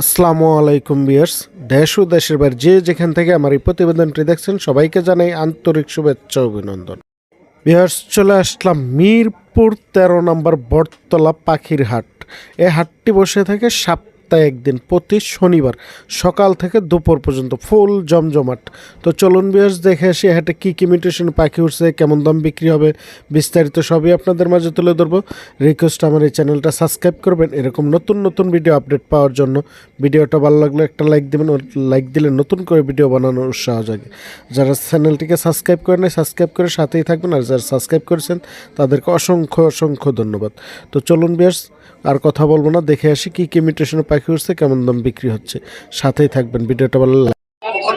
আসসালামু আলাইকুম বিয়ার্স দেশ ও দেশের বাইরে যে যেখান থেকে আমার এই প্রতিবেদনটি দেখছেন, সবাইকে জানাই আন্তরিক শুভেচ্ছা অভিনন্দন। বিয়ার্স চলে আসলাম মিরপুর তেরো নম্বর বটতলা পাখির হাট। এই হাটটি বসে থাকে সপ্তাহে একদিন প্রতি শনিবার সকাল থেকে দুপুর পর্যন্ত ফুল জমজমাট। তো চলুন বিয়ার্স দেখে আসি হাটে কী কী মিউটেশন পাখি উঠছে, কেমন দাম বিক্রি হবে, বিস্তারিত সবই আপনাদের মাঝে তুলে ধরবো। রিকোয়েস্ট আমার এই চ্যানেলটা সাবস্ক্রাইব করবেন, এরকম নতুন নতুন ভিডিও আপডেট পাওয়ার জন্য। ভিডিওটা ভালো লাগলে একটা লাইক দেবেন লাইক দিলে নতুন করে ভিডিও বানানোর উৎসাহ জাগে। যারা চ্যানেলটিকে সাবস্ক্রাইব করেন সাবস্ক্রাইব করে সাথেই থাকবেন, আর যারা সাবস্ক্রাইব করেছেন, তাদেরকে অসংখ্য অসংখ্য ধন্যবাদ। তো চলুন বিয়ার্স আর কথা বলব না, দেখে আসি কি কি মিউটেশনের পাখি উঠছে কেমন দাম বিক্রি হচ্ছে। সাথেই থাকবেন, ভিডিওটা ভালো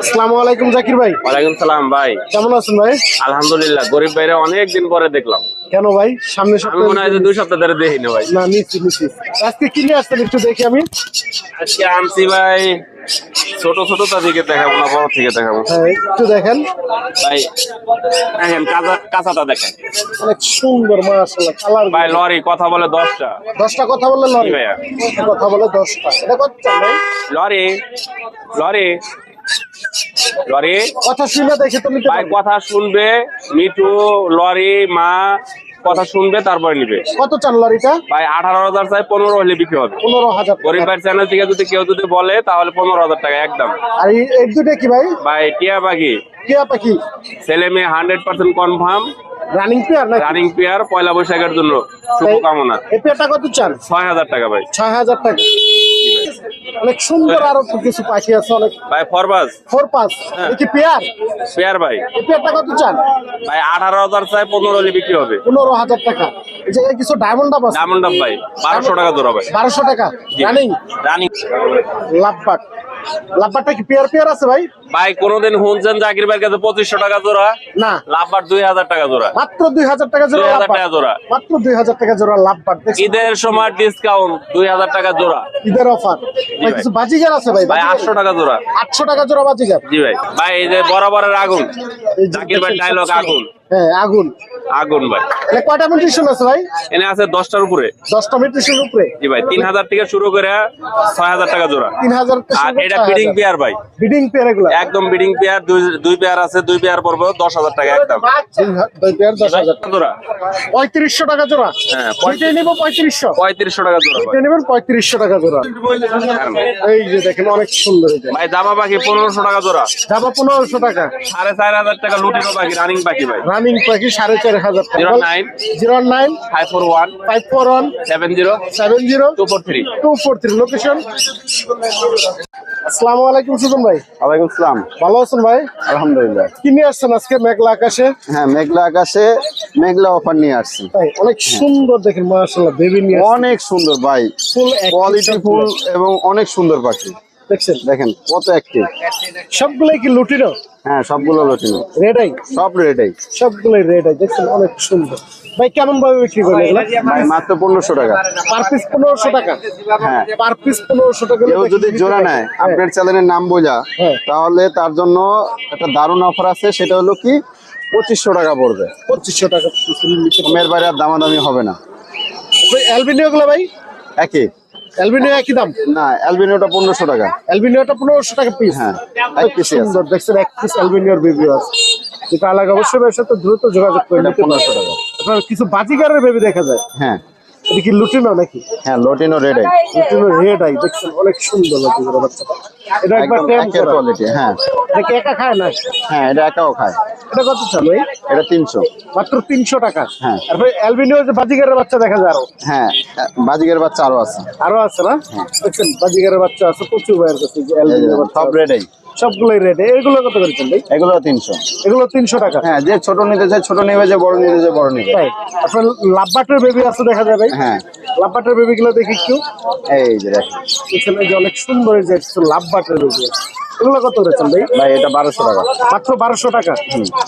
আসসালামু আলাইকুম জাকির ভাই। ওয়ালাইকুম সালাম ভাই। কেমন আছেন ভাই? আলহামদুলিল্লাহ গরিব ভাইরা অনেক দিন পরে দেখলাম। কেন ভাই? সামনে আমি মনে হয় যে দুই সপ্তাহ ধরে দেখি না ভাই। না নিচ্ছি নিচ্ছি আজকে কিনে আসছেন একটু দেখি আমি? আজকে আনছি ভাই ছোট ছোট তাদেরকে দেখাবো না বড় থেকে দেখাবো। হ্যাঁ একটু দেখেন। ভাই দেখেন কাঁচা কাঁচাটা দেখেন। অনেক সুন্দর মাশাআল্লাহ কালার ভাই লরি কথা বলে দশটা। দশটা কথা বললেন লরি। জি ভাইয়া। কথা বলে দশটা। এটা কত ভাই? Lorry lorry. লরি। কথা শুনে দেখে তো নিতে ভাই কথা শুনবে মিঠু লরি মা কথা শুনবে তারপরে নিবে। কত চান লরিটা? ভাই আঠারো হাজার চাই পনেরো হলে বিক্রি হবে। পনেরো হাজার। গরিব ভাই চ্যানেল থেকে যদি কেউ যদি বলে তাহলে পনেরো হাজার টাকা একদম। আর এই দুটো কি ভাই? ভাই টিয়া পাখি। টিয়া পাখি। ছেলে মেয়ে hundred percent confirm running pair নাকি? রানিং পেয়ার পয়লা বৈশাখের জন্য। শুভকামনা। এই পেয়ারটা কত চান ছয় হাজার টাকা ভাই। ছয় হাজার টাকা। অনেক সুন্দর আরও কিছু পাখি আছে অনেক ভাই ফরবাজ। ফোর পাঁচ হ্যাঁ। এই কি পেয়ার? পেয়ার ভাই। এই পেয়ারটা কত চান? ভাই আঠারো হাজার চাই পনেরো হলে বিক্রি হবে। পনেরো হাজার টাকা। এই জায়গায় কিছু ডায়মন্ড আপ আছে? ডায়মন্ড আপ ভাই। বারোশো টাকা জোড়া ভাই। বারোশো টাকা। জি। রানিং রানিং লাভবাট লাভবাটটা কি পেয়ার পেয়ার আছে ভাই? ভাই কোনোদিন শুনছেন জাকির ভাইয়ের কাছে পঁচিশশো টাকা জোড়া না। লাভবার দুই হাজার টাকা জোড়া। মাত্র দুই হাজার টাকা জোড়া 2000 টাকা জোড়া। মাত্র দুই হাজার টাকা জোড়া দেখছি ঈদের সময় ডিসকাউন্ট দুই হাজার টাকা জোড়া। ঈদের অফার। কিছু বাজিগার আছে ভাই? ভাই আটশো টাকা জোড়া। আটশো টাকা জোড়া বাজিগার। জি ভাই। ভাই এই যে বরাবরের আগুন। জাকির ভাই ডায়লগ আগুন। হ্যাঁ আগুন। আগুন ভাই। এটা কয়টা আছে ভাই? এনে আছে দশটার উপরে। জি ভাই থেকে শুরু করে টাকা জোড়া। আর এটা বিডিং পেয়ার ভাই। বিডিং পেয়ার এগুলো? একদম বিডিং পেয়ার দুই দুই পেয়ার আছে দুই পেয়ার পড়বে দশ হাজার টাকা একদম। দুই পেয়ার দশ হাজার। জোড়া? পঁয়ত্রিশশো টাকা জোড়া। হ্যাঁ, নিবো টাকা জোড়া। নেবেন পঁয়ত্রিশশো টাকা জোড়া। এই যে দেখেন অনেক সুন্দর এটা। ভাই জামা পনেরোশো টাকা জোড়া। পনেরোশো টাকা। সাড়ে চার হাজার টাকা লুটিনো পাখি রানিং পাখি ভাই। রানিং পাখি সাড়ে চার হাজার zero nine zero nine five four one five four one seven zero seven zero two four three two four three location আসসালামু আলাইকুম সুজন ভাই। ওয়ালাইকুম আসসালাম। ভালো আছেন ভাই? আলহামদুলিল্লাহ। কি নিয়ে আসছেন আজকে? মেঘলা আকাশে? হ্যাঁ মেঘলা আকাশে মেঘলা অফার নিয়ে আসছি। তাই অনেক সুন্দর দেখেন মাশাআল্লাহ বেবি নিয়ে অনেক সুন্দর ভাই। ফুল কোয়ালিটি ফুল এবং অনেক সুন্দর পাখি। দেখছেন? দেখেন কত অ্যাক্টিভ সবগুলাই কি লুটিনো হ্যাঁ সবগুলো লটিনো রেডাই সব রেডাই সবগুলাই রেডাই দেখছেন অনেক সুন্দর। ভাই কেমন ভাবে বিক্রি ভাই মাত্র পনেরোশো টাকা। পার পিস পনেরোশো টাকা? হ্যাঁ। পার পিস পনেরোশো টাকা কেউ যদি জোড়া নেয় আপনার চ্যানেলের নাম বোঝা হ্যাঁ। তাহলে তার জন্য একটা দারুণ অফার আছে সেটা হলো কি পঁচিশশো টাকা পড়বে। পঁচিশশো টাকা। মেয়ের বাইরে আর দামাদামি হবে না। অ্যালবিনিও গুলো ভাই? একই। একই দাম? না অ্যালবিনোটা পনেরোশো টাকা। পনেরোশো টাকা পিস হ্যাঁ এক পিসি আছে সুন্দর দেখছেন এক পিস অ্যালবিনিওর বেবি আছে। যেটা আলাদা অবশ্যই তো দ্রুত যোগাযোগ করে পনেরোশো টাকা। আপনার কিছু বাজিগারের বেবি দেখা যায়? হ্যাঁ। কি লুটিনো নাকি? হ্যাঁ lutino red eye lutino red eye দেখছেন অনেক সুন্দর বাজিগার বাচ্চাটা এটা একবার টেম একের কোয়ালিটি হ্যাঁ। এটা কি একা খায় না? হ্যাঁ এটা একাও খায়। এটা কত চাল ভাই? এটা তিনশো। মাত্র তিনশো টাকা। হ্যাঁ। আর ভাই অ্যালবিনিও যে বাজিগারের বাচ্চা দেখা যায় আরও। হ্যাঁ বাজিকের বাচ্চা আরও আছে। আরও আছে না? দেখছেন বাজিগারের বাচ্চা আছে প্রচুর ভাইয়ের কাছে যে বাচ্চা সব আছে। রেডাই সবগুলোই রেড এগুলো কত করেছেন ভাই এগুলো তিনশো। এগুলো তিনশো টাকা। হ্যাঁ যে ছোট নিতে চায় ছোট নেবে যে বড় নিতে চায় বড় নেবে। আপনার লাভবাটের বেবি আছে দেখা ভাই হ্যাঁ। লাভবাটের বেবি গুলো দেখি একটু। এই যে দেখেন। যে অনেক সুন্দর যে লাভবাটের বেবি এগুলো কত করেছেন ভাই ভাই এটা বারোশো টাকা। মাত্র বারোশো টাকা?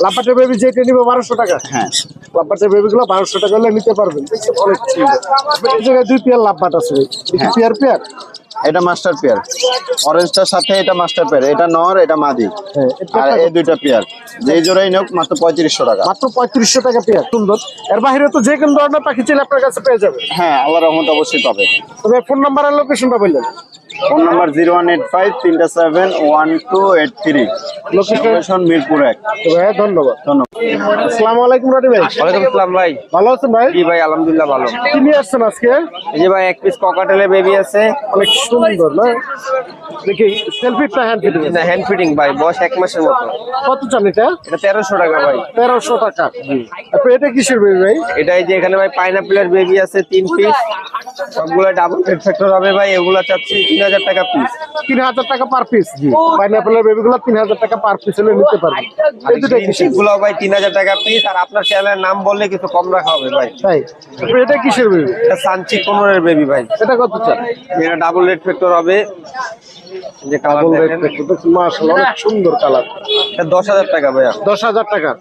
লাভবাটের বেবি যেটা নিবে বারোশো টাকা? হ্যাঁ। লাভবাটের বেবি গুলো বারোশো টাকা হলে নিতে পারবেন। অনেক সুন্দর আপনার এই জায়গায় দুই পেয়ার লাভবাট আছে। ভাই হ্যাঁ। পেয়ার পেয়ার এটা মাস্টার পেয়ার অরেঞ্জটার সাথে এটা মাস্টার পেয়ার এটা নর এটা মাদি। হ্যাঁ আর এই দুইটা পেয়ার যেই জোড়াই নেক মাত্র পঁয়ত্রিশশো টাকা। মাত্র পঁয়ত্রিশশো টাকা পেয়ার সুন্দর। এর বাইরে তো যে কোনো ধরনের পাখি চাইলে আপনার কাছে পেয়ে যাবে হ্যাঁ আল্লাহ রহমত অবশ্যই পাবে। তবে ফোন নাম্বার আর লোকেশনটা বললেন। Phone number zero one eight five তিনটা seven one two eight three. Location Mirpur এক। তো ভাইয়া ধন্যবাদ। ধন্যবাদ। আসসালামু আলাইকুম রানি ভাই। ওয়ালাইকুম আসসালাম ভাই। ভালো আছেন ভাই? জি ভাই আলহামদুলিল্লাহ ভালো। কি নিয়ে আসছেন আজকে? এই যে ভাই এক পিস ককাটেলের বেবি আছে। অনেক সুন্দর না? দেখি সেলফিটা হ্যান্ড ফিটিং না হ্যান্ড ফিটিং ভাই বয়স এক মাসের মতো। কত চান এটা? এটা তেরোশো টাকা ভাই। তেরোশো টাকা। তারপর এটা কিসের বেবি ভাই? এটা এই যে এখানে ভাই পাইনাপেলের বেবি আছে তিন পিস সবগুলো ডাবল হেড ফ্যাক্টর হবে ভাই এগুলো চাচ্ছি তিন হাজার টাকা পিস তিন হাজার টাকা পার পিস পাইনাপেলের বেবি গুলো তিন হাজার টাকা পার পিস হলে নিতে পারবে। এই দুটো কিসের ভাই তিন হাজার টাকা পিস আর আপনার চ্যানেলের নাম বললে কিছু কম রাখা হবে ভাই। তাই? এটা কিসের বেবি এটা সানচি পনেরো বেবি ভাই। এটা কত চান এটা ডাবল রেড ফ্যাক্টর হবে। যে কালার মাশাআল্লাহ অনেক সুন্দর কালার। এটা দশ হাজার টাকা ভাইয়া। দশ হাজার টাকা।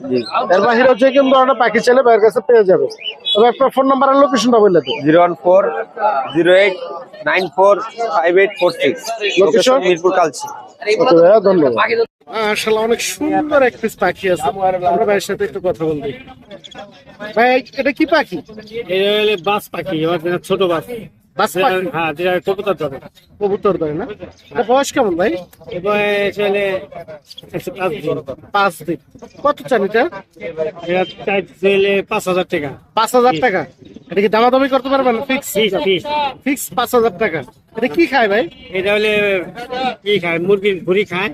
এর বাহিরে যে কোনো ধরনের পাখি চাইলে ভাইয়ের কাছে পেয়ে যাবে। তবে আপনার ফোন নাম্বার আর লোকেশনটা বললে তো zero one four zero eight nine four five eight four six. Location Mirpur Kalshi. Okay ভাইয়া ধন্যবাদ। আসলে অনেক সুন্দর এক পিস পাখি আছে। আমরা ভাইয়ের সাথে একটু কথা বলব ভাই এটা কি পাখি? এটা বাস পাখি এবার ছোট বাস। বাস পাখি হ্যাঁ যেটা কবুতর ধরে। কবুতর ধরে না? বয়স কেমন ভাই? এবার হলে পাঁচ দিন। কত চান এটা? এটা চাইছে হলে পাঁচ হাজার টাকা। পাঁচ হাজার টাকা? এটা কি দামাদামি করতে পারবেন? ফিক্স ফিক্স পাঁচ হাজার টাকা। এটা কি খায় ভাই? এটা হলে কি খায়? মুরগির ভুড়ি খায়।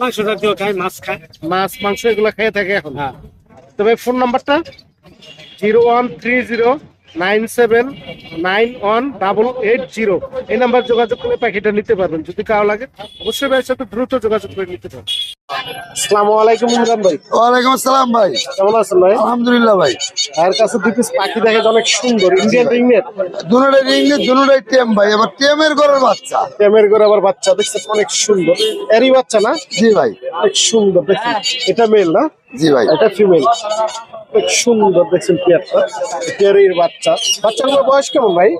মাংস জাতীয় খায় মাছ খায়। মাছ মাংস এগুলো খেয়ে থাকে এখন। হ্যাঁ। তবে ফোন নাম্বারটা zero one three zero nine seven nine one double eight zero. এই নাম্বার যোগাযোগ করে পাখিটা নিতে পারবেন। যদি কারও লাগে অবশ্যই ভাইয়ের সাথে দ্রুত যোগাযোগ করে নিতে পারবেন। আসসালামু আলাইকুম ইমরান ভাই। ওয়ালাইকুম আসসালাম ভাই। কেমন আছেন ভাই? আলহামদুলিল্লাহ ভাই। ভাইয়ের কাছে দুই পিস পাখি দেখা অনেক সুন্দর। ইন্ডিয়ান রিংনেট? দুটাই ইংলিশ দুটাই টেম ভাই। এবার টেমের ঘরের বাচ্চা। টেমের করে আবার বাচ্চা। দেখছেন অনেক সুন্দর। এরই বাচ্চা না? জি ভাই। অনেক সুন্দর। দেখছেন এটা মেল না? জি ভাই। এটা ফিমেল সুন্দর দেখছেন পেয়ারটা। পেয়ারের বাচ্চা। বাচ্চাগুলোর বয়স কেমন ভাই?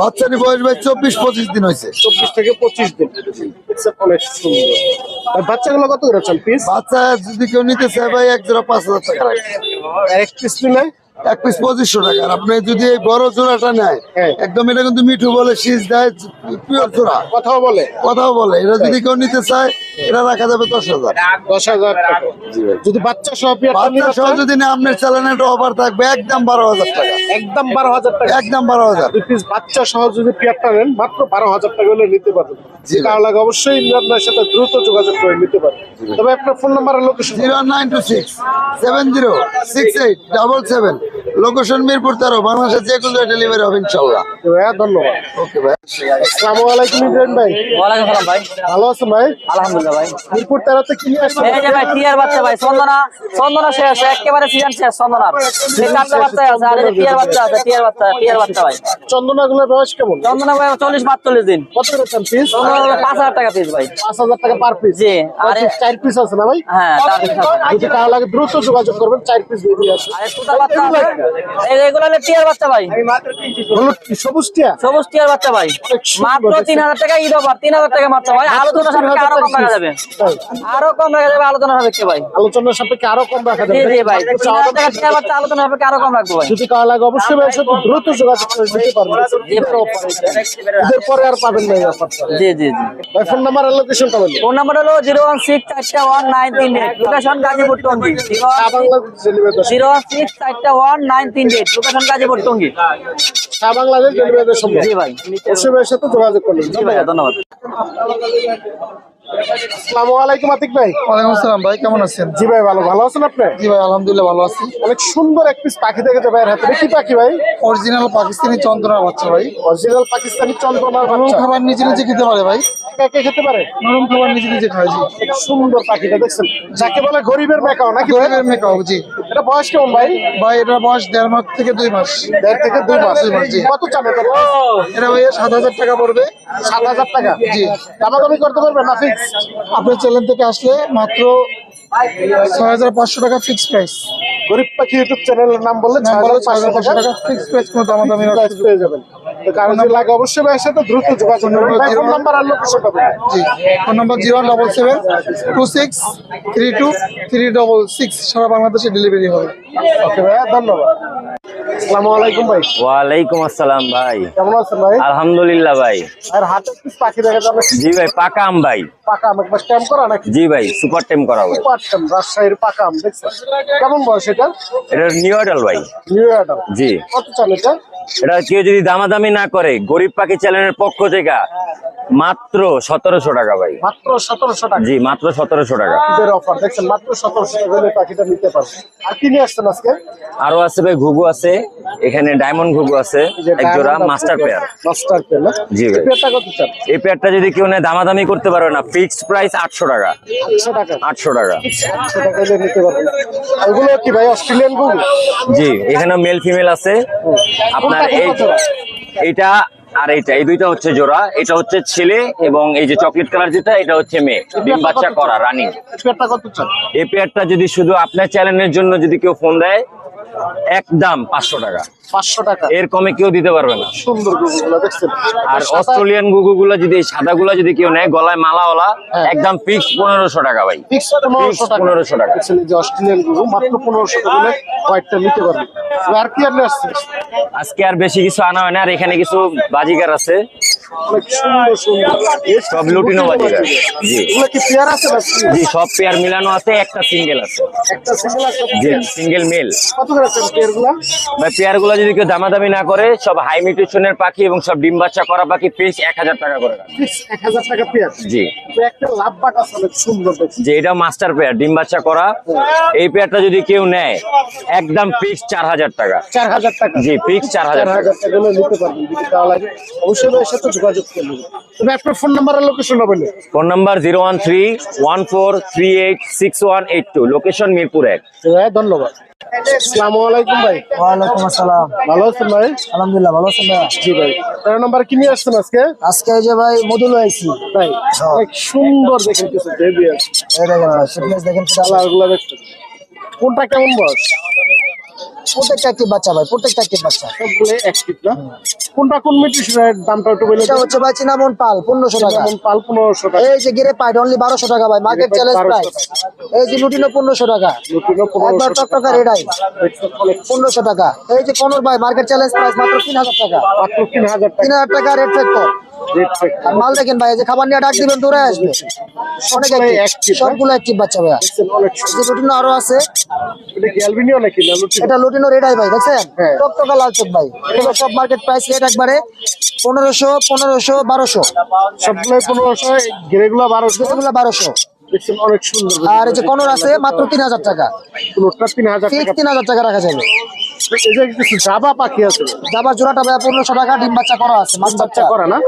বাচ্চার বয়স ভাই চব্বিশ পঁচিশ দিন হয়েছে। চব্বিশ থেকে পঁচিশ দিন। অনেক সুন্দর। আর বাচ্চাগুলো কত করে চান পিস বাচ্চা যদি কেউ নিতে চায় ভাই এক জোড়া পাঁচ হাজার টাকা এক পিস নিলে এক পিস পঁচিশশো টাকা। আর আপনি যদি এই বড় জোড়াটা নেয় হ্যাঁ। একদম এটা কিন্তু মিঠু বলে শীষ দেয় পিওর জোড়া। কথাও বলে। কথাও বলে। এটা যদি কেউ নিতে চায় এটা রাখা যাবে দশ হাজার। দশ হাজার যদি বাচ্চা সহ বাচ্চা সহ যদি না আপনার চ্যানেলে একটা অফার থাকবে একদম বারো হাজার টাকা। একদম বারো হাজার টাকা। একদম বারো হাজার। পিস বাচ্চা সহ যদি পেয়ারটা নেন মাত্র বারো হাজার টাকা হলে নিতে পারবেন। জি। লাগে অবশ্যই ইমরানের সাথে দ্রুত যোগাযোগ করে নিতে পারবেন। তবে আপনার phone number location zero nine two six seven zero six eight double seven. Location Mirpur তেরো বাংলাদেশের যে কোনো ডেলিভারি হবে ইনশাল্লাহ। ভাইয়া ধন্যবাদ। ওকে ভাই। আসসালামু আলাইকুম ইব্রাহিম ভাই। ওয়ালাইকুম সালাম ভাই। ভালো আছেন ভাই? আলহামদুলিল্লাহ ভাই। মিরপুর তেরোতে কি এই যে ভাই টিয়ার বাচ্চা ভাই চন্দনা। চন্দনা শেষ একেবারে সিজন শেষ চন্দনার। এই বাচ্চা আছে আর এই টিয়ার বাচ্চা আছে টিয়ার বাচ্চা টিয়ার বাচ্চা ভাই। চন্দনা গুলোর বয়স কেমন? চন্দনা ভাই চল্লিশ পাঁচচল্লিশ দিন। কত করে পিস চন্দনা ভাই পাঁচ হাজার টাকা পিস ভাই। পাঁচ হাজার টাকা পার পিস জি, আর চার পিস আছে না ভাই? হ্যাঁ চার piece আছে। যদি কারও লাগে দ্রুত যোগাযোগ করবেন চার পিস বেরিয়ে আছে আর টোটাল বাচ্চা আছে এগুলো হলো টিয়ার বাচ্চা ভাই। সবুজ টিয়া সবুজ টিয়ার বাচ্চা ভাই। মাত্র তিন হাজার টাকা ঈদ অফার তিন হাজার টাকা মাত্র ভাই। আলোচনা সাপেক্ষে আরও কম রাখা যাবে। আরও কম রাখা যাবে আলোচনা সাপেক্ষে ভাই। আলোচনার সাপেক্ষে আরও কম রাখা যাবে। জি ভাই। টাকা টিয়ার বাচ্চা আলোচনা সাপেক্ষে আরও কম রাখব ভাই। যদি কারও লাগে অবশ্যই ভাইয়ের সাথে দ্রুত যোগাযোগ করে নিতে পারবেন। ঈদের offer এটা। ঈদের পরে আর পাবেন না জি জি জি। ভাই ফোন নাম্বার আর লোকেশনটা বলুন। ফোন নাম্বার হলো জিরো ওয়ান সিক্স চারটা ওয়ান নাইন তিন eight location Gazipur Tongi. Shah Bangladesh zero one six চারটা ওয়ান নাইন তিন এইট লোকেশন গাজীপুর টঙ্গি। শাহ বাংলাদেশ জি ভাই। সাথে যোগাযোগ করলেন ধন্যবাদ। আসসালামু আলাইকুম আতিক ভাই। ওয়ালাইকুম আসসালাম ভাই কেমন আছেন? জি ভাই ভালো। ভালো আছেন আপনি? জি ভাই আলহামদুলিল্লাহ ভালো আছি। অনেক সুন্দর এক পিস পাখি দেখেছে ভাইয়ের হাতে। কি পাখি ভাই? অরিজিনাল পাকিস্তানি চন্দ্রনা বাচ্চা ভাই। অরিজিনাল পাকিস্তানি বাচ্চা। খাবার নিজে নিজে খেতে পারে ভাই। একা খেতে পারে? নরম খাবার নিজে নিজে খায় জি। সুন্দর পাখিটা দেখছেন? যাকে বলে গরিবের মেকাও নাকি? গরিবের মেকআপ জি। এটা বয়স কেমন ভাই? ভাই এটা বয়স দেড় মাস থেকে দুই মাস। দেড় থেকে দুই মাস। দুই মাস, জি। কত চান এটা? এটা ভাই সাত হাজার টাকা পড়বে। সাত হাজার টাকা? জি। দামাদামি করতে পারবেন না ফিক্স আপনার চ্যানেল থেকে আসলে মাত্র ছয় হাজার পাঁচশো টাকা ফিক্স প্রাইস গরিব পাখি ইউটিউব চ্যানেলের নাম বললে ছয় হাজার পাঁচশো টাকা। ফিক্স প্রাইস কোনো দাম দামি পেয়ে যাবেন। কারণ লাগে অবশ্যই ভাইয়ের সাথে দ্রুত যোগাযোগ করবেন। ভাই, ফোন নাম্বার আর লোকেশনটা বলুন। জি phone number zero double seven two six three two three double six সারা বাংলাদেশে ডেলিভারি হবে। ওকে ভাইয়া ধন্যবাদ। আসসালামু আলাইকুম ভাই। ওয়ালাইকুম আসসালাম ভাই। কেমন আছেন ভাই? আলহামদুলিল্লাহ ভাই। আর হাতে কিছু পাখি দেখা যাবে? জি ভাই পাকা আম ভাই। পাকা আম একবার স্ট্যাম্প করা নাকি? জি ভাই সুপার করা ভাই। পারতাম রাজশাহীর পাকা আম দেখছেন? কেমন বয়স এটা? এটা নিউ আইডাল ভাই। নিউ অ্যাডাম জি। কত চাল এটা? এটা কেউ যদি দামাদামি না করে গরিব পাখি চ্যানেলের পক্ষ থেকে মাত্র সতেরোশো টাকা ভাই। মাত্র সতেরোশো টাকা। জি মাত্র সতেরোশো টাকা। অফার দেখছেন মাত্র সতেরোশো টাকা হলে পাখিটা নিতে পারবেন আর কি নিয়ে আসছেন আজকে? আরও আছে ভাই ঘুঘু আছে এখানে ডায়মন্ড ঘুঘু আছে এক জোড়া মাস্টার পেয়ার। মাস্টার পেয়ার জি ভাই। এই পেয়ারটা যদি কেউ নেয় দামাদামি করতে পারবে না ফিক্সড প্রাইস আটশো টাকা। আটশো টাকা। আটশো টাকা। আটশো টাকা হলে নিতে পারবেন ওগুলো কি ভাই অস্ট্রেলিয়ান গুগল জি এখানে মেল ফিমেল আছে। আপনার কোনটা এই আর এইটা এই দুইটা হচ্ছে জোড়া। এটা হচ্ছে ছেলে এবং এই যে চকলেট কালার যেটা এটা হচ্ছে মেয়ে। ডিম বাচ্চা করা রানিং। এই পেয়ারটা যদি শুধু আপনার চ্যানেলের জন্য যদি কেউ ফোন দেয় একদম পাঁচশো টাকা। পাঁচশো টাকা। এর কমে কেউ দিতে পারবে না। সুন্দর দেখছেন? আর অস্ট্রেলিয়ান গুগুগুলো যদি এই সাদাগুলো যদি কেউ নেয় গলায় মালাওয়ালা হ্যাঁ। একদম ফিক্স পনেরোশো টাকা ভাই। ফিক্স পনেরোশো টাকা। যে অস্ট্রেলিয়ান গুগল মাত্র পনেরোশো টাকা হোয়াইটটা নিতে আর কি আসছে আজকে আর বেশি কিছু আনা হয় না আর এখানে কিছু বাজিকার আছে। অনেক সুন্দর সুন্দর। সব লুটিনো বাজিকার জি। এগুলো কি পেয়ার আছে জি সব পেয়ার মিলানো আছে একটা সিঙ্গেল আছে। একটা সিঙ্গেল আছে জি সিঙ্গেল মেল কত করে আছে পেয়ার ভাই পেয়ার যদি কেউ দামাদামি না করে সব হাই মিউটেশনের পাখি এবং সব ডিম বাচ্চা করা পাখি পিস এক হাজার টাকা করে টাকা পেয়ার জি। একটা লাভ আছে অনেক সুন্দর দেখছি যে এটা মাস্টার পেয়ার ডিম বাচ্চা করা। এই পেয়ারটা যদি কেউ নেয় একদম চার হাজার টাকা। চার হাজার টাকা। জি চার হাজার টাকা। নিতে পারবেন যদি লাগে। অবশ্যই সাথে যোগাযোগ করবেন তবে আপনার ফোন নাম্বার আর phone number zero one three one four three eight six one eight two location Mirpur এক। ধন্যবাদ। আসসালামু আলাইকুম ভাই। ওয়ালাইকুম আসসালাম। ভালো আছেন ভাই? আলহামদুলিল্লাহ ভালো আছেন ভাই জি ভাই। তেরো নাম্বার কি নিয়ে আসছেন আজকে? আজকে যে ভাই মধু সুন্দর কিছু দেখেন কোনটা কেমন বয়স? প্রত্যেকটা একটি বাচ্চা ভাই প্রত্যেকটা একটি বাচ্চা। সবগুলো অ্যাক্টিভ না? কোনটা কোন মিটিশনের দামটা একটু বলে এটা হচ্ছে ভাই চিনামন পাল টাকা। যেমন পাল টাকা। এই যে গিরে পাইট অনলি বারোশো টাকা ভাই মার্কেট চ্যালেঞ্জ প্রাইস এই যে লুটিনো পনেরোশো টাকা। লুটিনো একবার টকটকা রেডাই টাকা এই যে কনর ভাই মার্কেট চ্যালেঞ্জ প্রাইস মাত্র তিন হাজার টাকা। মাত্র তিন হাজার টাকা। হাজার টাকা রেড ফ্যাক্টর মাল দেখেন ভাই এই যে খাবার নিয়ে ডাক দিবেন দৌড়ে আসবে। অনেক active, সবগুলো অ্যাক্টিভ বাচ্চা অনেক লুটিনো আরও আছে। এটা লুটিনো এটা রেড রেডাই ভাই দেখছেন? হ্যাঁ। টকটকা লাল চোখ ভাই। এগুলো সব মার্কেট প্রাইস রেট একবারে পনেরোশো পনেরোশো বারোশো। সবগুলো পনেরোশো গ্রেগুলো বারোশো। এগুলো বারোশো। অনেক সুন্দর। আর এই যে কনর আছে মাত্র তিন হাজার টাকা। তিন হাজার টাকা। তিন হাজার টাকা রাখা যাবে। এই যে কিছু জাবা পাখি আছে। জাবা জোড়াটা ভাই পনেরোশো টাকা ডিম বাচ্চা করা আছে মাছ বাচ্চা করা না?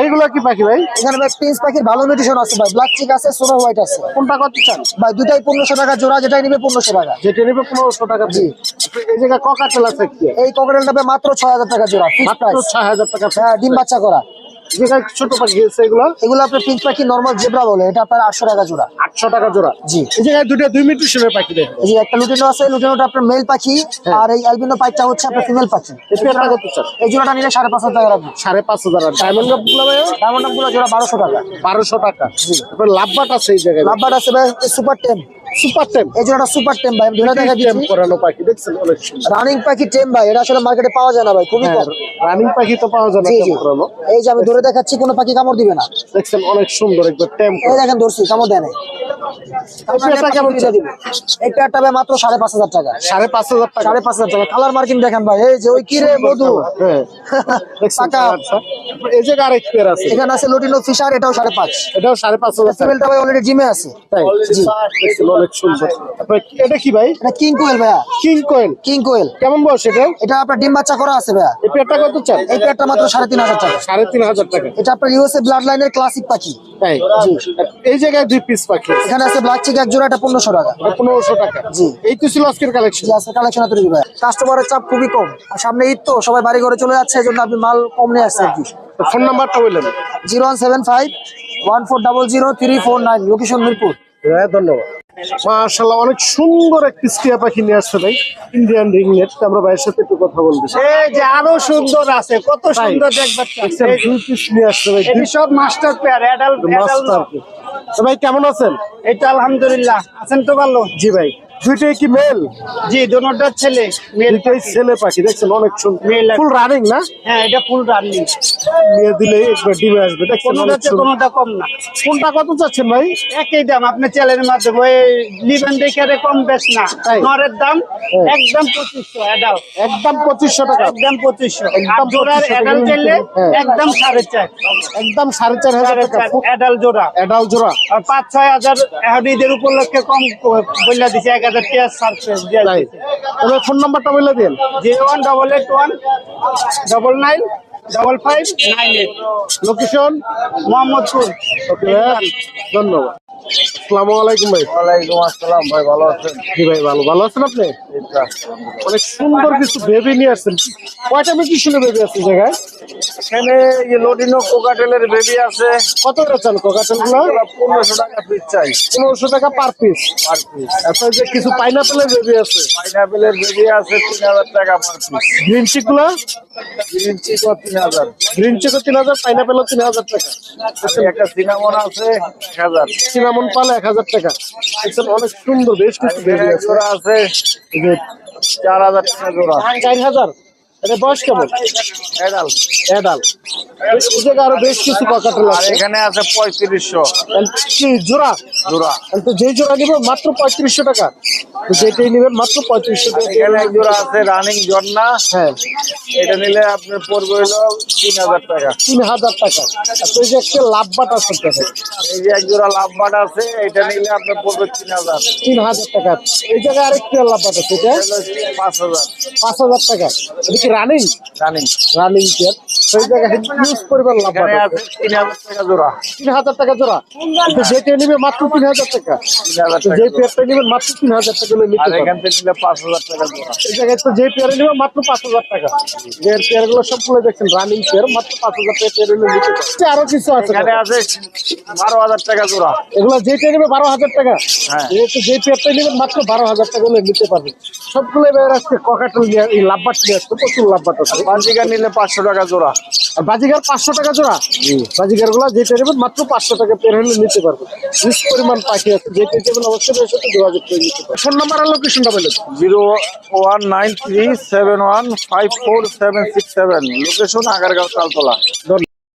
এইগুলো কি পাখি ভাই? এখানে ভাই প্রিন্স পাখির ভালো মিউটেশন আছে ভাই। ব্ল্যাক চিক আছে সোনো হোয়াইট আছে। কোনটা কত চান? ভাই দুটাই পনেরোশো টাকা জোড়া যেটাই নিবে পনেরোশো টাকা। যেটা নেবে পনেরোশো টাকা জি। এই জায়গায় ককাটেল আছে কি? এই ককরেলটা ভাই মাত্র ছয় হাজার টাকা জোড়া মাত্র ছয় হাজার টাকা হ্যাঁ ডিম বাচ্চা করা। জায়গায় ছোট পাখি আছে এগুলো এগুলো আপনার পিঙ্ক পাখি নর্মাল জেব্রা বলে এটা আপনার আটশো টাকা জোড়া। আটশো টাকা জোড়া। জি। এই জায়গায় দুটো দুই মিটার পাখি দেখো। এই যে একটা লুটিনো আছে লুটিনোটা আপনার মেল পাখি আর এই অ্যালবিনো পাইটটা হচ্ছে আপনার ফিমেল পাখি। এই জোড়াটা নিলে সাড়ে পাঁচ হাজার টাকা রাখবে। সাড়ে পাঁচ হাজার ডায়মন্ডগুলো ডায়মন্ডগুলো জোড়া বারোশো টাকা। বারোশো টাকা। তারপর লাভবাট আছে এই জায়গায়। লাভবার আছে ভাই সুপার টেম সুপার টেম এই জোড়াটা সুপার টেম ভাই ধরে দেখা টেম করানো পাখি দেখছেন? অনেক রানিং পাখি টেম ভাই এটা আসলে মার্কেটে পাওয়া যায় না ভাই খুবই কম। রানিং পাখি তো পাওয়া যায় না টেম করানো। এই যে আমি ধরে দেখাচ্ছি কোনো পাখি কামড় দিবে না। দেখছেন অনেক সুন্দর একবার টেম এই দেখেন ধরছি কামড় দেয় নাই। পেয়ারটা কেমন দিয়ে দিবে। এই পেয়ারটা ভাই মাত্র সাড়ে পাঁচ হাজার টাকা। সাড়ে পাঁচ হাজার টাকা? সাড়ে পাঁচ হাজার টাকা। কালার মার্কিং দেখেন ভাই এই যে ওই মধু? হ্যাঁ? এই আরেক পেয়ার আছে। এখানে আছে লুটিনো ফিশার এটাও সাড়ে পাঁচ। এটাও সাড়ে পাঁচ হাজার ফিমেলটা ভাই অলরেডি জিমে আছে। তাই? অনেক সুন্দর। এটা কি ভাই? এটা কিং কোয়েল ভাইয়া। কিং কয়েন কিং কোয়েল কেমন বয়স এটা? এটা আপনার ডিম বাচ্চা করা আছে ভাইয়া। এই পেয়ারটা কত চান? এই পেয়ারটা মাত্র সাড়ে তিন হাজার টাকা। সাড়ে তিন হাজার টাকা। এটা আপনার ইউএসএ ব্লাড লাইনের ক্লাসিক পাখি। তাই এই জায়গায় দুই পিস পাখি এখানে আছে ব্ল্যাক চিক এক জোড়া পনেরোশো টাকা। পনেরোশো টাকা। জি। এই তো ছিল আজকের কালেকশন জি আছে কালেকশন তৈরি ভাই কাস্টমারের চাপ খুবই কম। আর সামনে ঈদ তো সবাই বাড়ি ঘরে চলে যাচ্ছে এই জন্য আপনি মাল কম নিয়ে আসছে আর কি। ফোন নাম্বারটা বললেন zero one seven five one four double zero three four nine location Mirpur. হ্যাঁ ধন্যবাদ। মাশাল্লাহ অনেক সুন্দর একটি টিয়া পাখি নিয়ে আসছে ভাই ইন্ডিয়ান আমরা ভাইয়ের সাথে একটু কথা। এই যে আরও সুন্দর আছে কত সুন্দর দেখবার দুই পিস নিয়ে আসছে ভাই সব মাস্টার পেয়ার অ্যাডাল্ট মাস্টার তো ভাই কেমন আছেন? এটা আলহামদুলিল্লাহ। আছেন তো ভালো? জি ভাই। দুইটাই কি মেল জি দোনোটা ছেলে দুইটাই ছেলে পাখি দেখছেন অনেক সুন্দর ফুল রানিং না? হ্যাঁ এটা ফুল রানিং নিয়ে দিলে একবার ডিমে আসবে দেখছেন। কোনোটা কম না। কোনটা কত চাচ্ছেন ভাই? একই দাম আপনার চ্যানেলের মাধ্যমে ওই লিবেন দেখে কম বেশ না? নরের দাম। একদম পঁচিশশো অ্যাডাল্ট একদম পঁচিশশো টাকা। একদম পঁচিশশো। একদম জোড়ার 2500 অ্যাডাল্ট চাইলে হ্যাঁ। একদম সাড়ে চার। একদম সাড়ে চার হাজার টাকা। অ্যাডাল্ট জোড়া। এডাল জোড়া। আর পাঁচ ছয় হাজার এখন ঈদের উপলক্ষে কম বললা দিছে এক হাজার কেস সার্ভিস দিয়ে তবে ফোন নাম্বারটা বলে দিন। Zero one double eight one double nine double five nine eight location Mohammadpur. Okay ধন্যবাদ। আসসালামু আলাইকুম ভাই। ওয়ালাইকুম আসসালাম ভাই ভালো আছেন? জি ভাই ভালো। ভালো আছেন আপনি? অনেক সুন্দর কিছু বেবি নিয়ে আসছেন। কয়টা মিউটিশনের বেবি আছে জায়গায়? এখানে লোডিনো কোকাটেলের বেবি আছে। কত করে চান কোকাটেলগুলো পনেরোশো টাকা পিস চাই। পনেরোশো টাকা পার পিস পার পিস আপনার যে কিছু পাইনাপেলের বেবি আছে। পাইনাপেলের বেবি আছে তিন হাজার টাকা পার পিস গ্রিন চিকগুলো গ্রিন চিকও তিন হাজার। গ্রিন তিন হাজার পাইনাপেলও তিন হাজার টাকা। আর একটা সিনামন আছে এক হাজার। সিনামন পালে এক হাজার টাকা। অনেক সুন্দর বেশ কিছু আছে। চার হাজার টাকা জোড়া। চার হাজার? এটা বয়স কেমন? এডাল। এডাল। আরও বেশ কিছু ককাটেল আছে। এখানে আছে পঁয়ত্রিশশো। কি জোড়া? জোড়া। তো যেই জোড়া নিবেন মাত্র পঁয়ত্রিশশো টাকা। যেটাই নেবেন মাত্র পঁয়ত্রিশশো টাকা। এখানে এক জোড়া আছে রানিং জন্না হ্যাঁ। এটা নিলে আপনার পড়বে হলো তিন হাজার টাকা। তিন হাজার টাকা। তো এই যে একটা লাভ বাট আছে এই যে এক জোড়া লাভ বাট আছে এটা নিলে আপনার পড়বে তিন হাজার। তিন হাজার টাকা। এই জায়গায় আরেকটি লাভ বাট আছে এটা? পাঁচ হাজার। পাঁচ হাজার টাকা। রানিং রানিং রানিং চেয়ার সেই জায়গায় ইউজ পরিমাণ লাভ বাট এখানে আছে? আছে তিন হাজার টাকা জোড়া। তিন হাজার টাকা জোড়া? তো যেটা নিবে মাত্র তিন হাজার টাকা। তিন হাজার তো টাকা যে পেয়ারটা নেবেন মাত্র তিন হাজার টাকা নিতে এখান থেকে নিলে পাঁচ হাজার টাকা জোড়া। এই জায়গায় তো যে পেয়ারে নেবে মাত্র পাঁচ হাজার টাকা। যে পেয়ার সবগুলো দেখছেন রানিং পেয়ার মাত্র পাঁচ হাজার টাকা পেয়ার হলে নিতে পারবেন আরও কিছু আছে এখানে আছে বারো হাজার টাকা জোড়া। এগুলো যেটা নেবে বারো হাজার টাকা। হ্যাঁ। যেহেতু যে পেয়ারটা নেবেন মাত্র বারো হাজার টাকা নিতে পারবে। সবগুলো এবার আজকে ককাটেল নিয়ে লাভবাট নিয়ে আসছে। প্রচুর লাভ বাজিগার নিলে পাঁচশো টাকা জোড়া। আর বাজিগার পাঁচশো টাকা জোড়া? বাজিগারগুলা যেটা নেবেন মাত্র পাঁচশো টাকা পের হলে নিতে পারবেন। বেশ পরিমাণ পাখি আছে যেটা নেবেন অবশ্যই এর সাথে যোগাযোগ করে নিতে পারবেন। ফোন নাম্বার আর লোকেশনটা বলে zero one nine three seven one five four seven six seven. Location Agargaon Taltola.